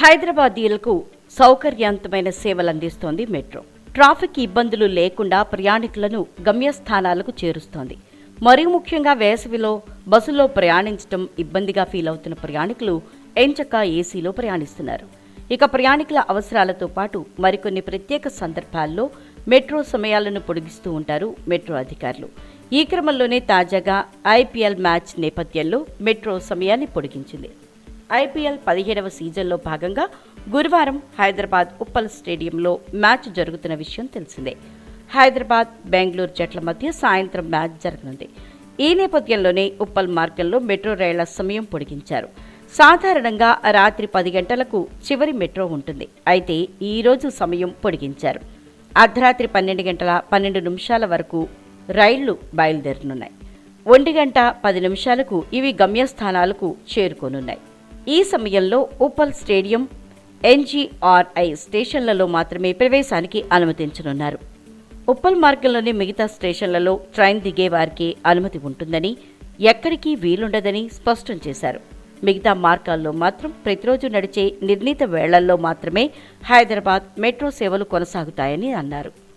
హైదరాబాదీయులకు సౌకర్యవంతమైన సేవలు అందిస్తోంది మెట్రో. ట్రాఫిక్ ఇబ్బందులు లేకుండా ప్రయాణికులను గమ్యస్థానాలకు చేరుస్తోంది. మరీ ముఖ్యంగా వేసవిలో బస్సులో ప్రయాణించడం ఇబ్బందిగా ఫీల్ అవుతున్న ప్రయాణికులు ఎంచక్క ఏసీలో ప్రయాణిస్తున్నారు. ఇక ప్రయాణికుల అవసరాలతో పాటు మరికొన్ని ప్రత్యేక సందర్భాల్లో మెట్రో సమయాలను పొడిగిస్తూ ఉంటారు మెట్రో అధికారులు. ఈ క్రమంలోనే తాజాగా ఐపీఎల్ మ్యాచ్ నేపథ్యంలో మెట్రో సమయాన్ని పొడిగించింది. ఐపీఎల్ పదిహేడవ సీజన్లో భాగంగా గురువారం హైదరాబాద్ ఉప్పల్ స్టేడియంలో మ్యాచ్ జరుగుతున్న విషయం తెలిసిందే. హైదరాబాద్ బెంగళూరు జట్ల మధ్య సాయంత్రం మ్యాచ్ జరగనుంది. ఈ నేపథ్యంలోనే ఉప్పల్ మార్గంలో మెట్రో రైళ్ళ సమయం పొడిగించారు. సాధారణంగా రాత్రి పది గంటలకు చివరి మెట్రో ఉంటుంది. అయితే ఈరోజు సమయం పొడిగించారు. అర్ధరాత్రి పన్నెండు గంటల పన్నెండు నిమిషాల వరకు రైళ్ళు బయలుదేరనున్నాయి. ఒంటి గంట పది నిమిషాలకు ఇవి గమ్యస్థానాలకు చేరుకోనున్నాయి. ఈ సమయంలో ఉప్పల్ స్టేడియం ఎన్జీఆర్ఐ స్టేషన్లలో మాత్రమే ప్రవేశానికి అనుమతించనున్నారు. ఉప్పల్ మార్గంలోని మిగతా స్టేషన్లలో ట్రైన్ దిగే వారికి అనుమతి ఉంటుందని ఎక్కడికి వీలుండదని స్పష్టం చేశారు. మిగతా మార్గాల్లో మాత్రం ప్రతిరోజు నడిచే నిర్ణీత వేళల్లో మాత్రమే హైదరాబాద్ మెట్రో సేవలు కొనసాగుతాయని అన్నారు.